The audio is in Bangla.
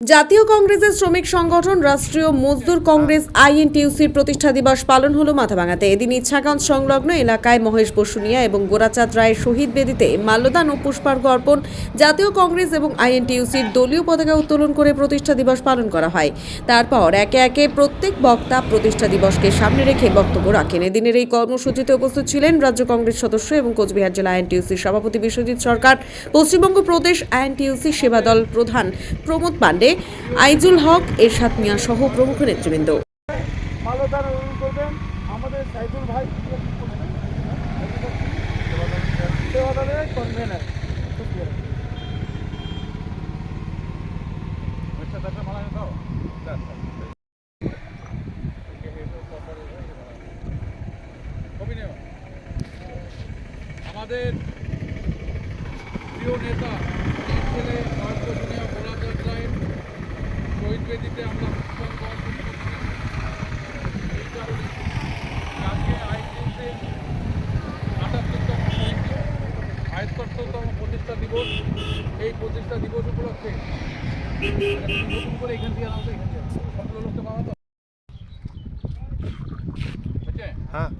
জাতীয় কংগ্রেসের শ্রমিক সংগঠন রাষ্ট্রীয় মজদুর কংগ্রেস আইএনটিউসির প্রতিষ্ঠা দিবস পালন হলো মাথাভাঙাতে। এদিন ইচ্ছাগঞ্জ সংলগ্ন এলাকায় মহেশ বসুনিয়া এবং গোরাচাঁদ রায়ের শহীদ বেদিতে মাল্যদান ও পুষ্পার্ঘ অর্পণ জাতীয় কংগ্রেস এবং আইএনটিউসির দলীয় পতাকা উত্তোলন করে প্রতিষ্ঠা দিবস পালন করা হয়। তারপর একে একে প্রত্যেক বক্তা প্রতিষ্ঠা দিবসকে সামনে রেখে বক্তব্য রাখেন। এদিনের এই কর্মসূচিতে উপস্থিত ছিলেন রাজ্য কংগ্রেস সদস্য এবং কোচবিহার জেলা আইএনটিউসির সভাপতি বিশ্বজিৎ সরকার, পশ্চিমবঙ্গ প্রদেশ আইএনটিউসি সেবা দল প্রধান প্রমোদ পাণ্ডে আইজুল হক এরশাদ মিয়া সহ প্রমুখ নেতৃবৃন্দ। আমাদের আমাদের প্রিয় নেতা ছেলে বেদিতে আমরা পুষ্পাঞ্জলি অর্পণ করছি। এই প্রতিষ্ঠা দিবস। এই প্রতিষ্ঠা দিবস উপলক্ষে নতুন করে এখান থেকে এখান পাওয়া তো হ্যাঁ।